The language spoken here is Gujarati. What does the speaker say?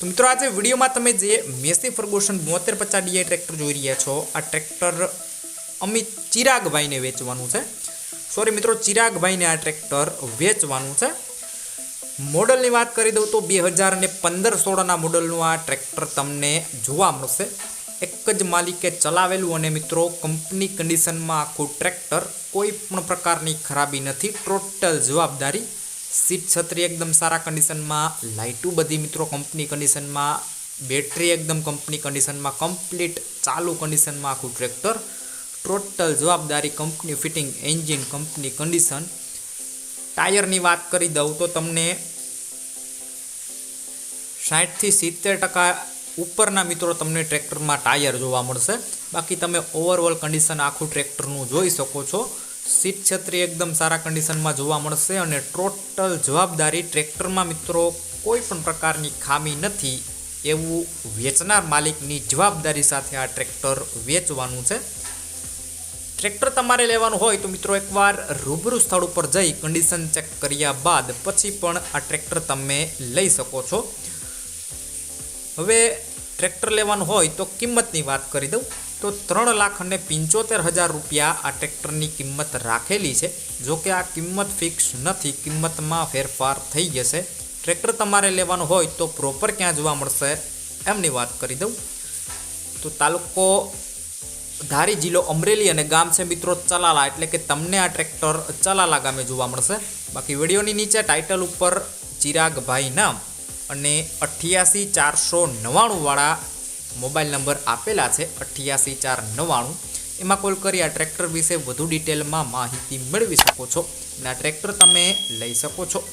તો મિત્રો આજે વિડીયોમાં તમે જે મેસી ફર્ગોશન બોતેર પચાસ ડીઆઈ ટ્રેક્ટર જોઈ રહ્યા છો, આ ટ્રેક્ટર અમિત ચિરાગભાઈને વેચવાનું છે. સોરી મિત્રો, ચિરાગભાઈને આ ટ્રેક્ટર વેચવાનું છે. મોડલની વાત કરી દઉં તો બે હજાર અને પંદર સોળના મોડલનું આ ટ્રેક્ટર તમને જોવા મળશે. એક જ માલિકે ચલાવેલું અને મિત્રો કંપની કન્ડિશનમાં આખું ટ્રેક્ટર કોઈ પણ પ્રકારની ખરાબી નથી, ટોટલ જવાબદારી સીટ છત્રી એકદમ સારા કન્ડિશનમાં લાઇટું બધી મિત્રો કંપની કન્ડિશનમાં બેટરી એકદમ કંપની કન્ડિશનમાં કમ્પ્લીટ ચાલુ કન્ડિશનમાં આખું ટ્રેક્ટર ટોટલ જવાબદારી company fitting engine company condition ટાયરની વાત કરી દઉં તો તમને સાઠથી સિત્તેર ટકા ઉપરના મિત્રો તમને ટ્રેક્ટરમાં ટાયર જોવા મળશે. બાકી તમે ઓવરઓલ કન્ડિશન આખું ટ્રેક્ટરનું જોઈ શકો છો. સીટ છત્રી એકદમ સારા કન્ડિશનમાં જોવા મળશે અને ટોટલ જવાબદારી ટ્રેક્ટરમાં મિત્રો કોઈ પણ પ્રકારની ખામી નથી એવું વેચનાર માલિકની જવાબદારી સાથે આ ટ્રેક્ટર વેચવાનું છે. ટ્રેક્ટર તમારે લેવાનું હોય તો મિત્રો એકવાર રૂબરૂ સ્થળ ઉપર જઈ કન્ડિશન ચેક કર્યા બાદ પછી પણ આ ટ્રેક્ટર તમે લઈ શકો છો. હવે ટ્રેક્ટર લેવાનું હોય તો કિંમતની વાત કરી દઉં. તો ત્રણ લાખ અને પંચોતેર હજાર રૂપિયા આ ટ્રેક્ટરની કિંમત રાખેલી છે. જો કે આ કિંમત ફિક્સ નથી, કિંમતમાં ફેરફાર થઈ જશે. ટ્રેક્ટર તમારે લેવાનું હોય તો પ્રોપર ક્યાં જોવા મળશે એમની વાત કરી દઉં. તો તાલુકો ધારી જિલ્લો અમરેલી અને ગામ છે મિત્રો ચલાલા, એટલે કે તમને આ ટ્રેક્ટર ચલાલા ગામે જોવા મળશે. બાકી વિડીયોની નીચે ટાઇટલ ઉપર ચિરાગભાઈ નામ અને અઠ્યાસી ચારસો નવ્વાણુંવાળા મોબાઈલ નંબર આપેલા છે અઠ્યાસી ચાર નવ્વાણું. એમાં કોલ કરી આ ટ્રેક્ટર વિશે વધુ ડિટેલમાં માહિતી મેળવી શકો છો. અને આ ટ્રેક્ટર તમે લઈ શકો છો.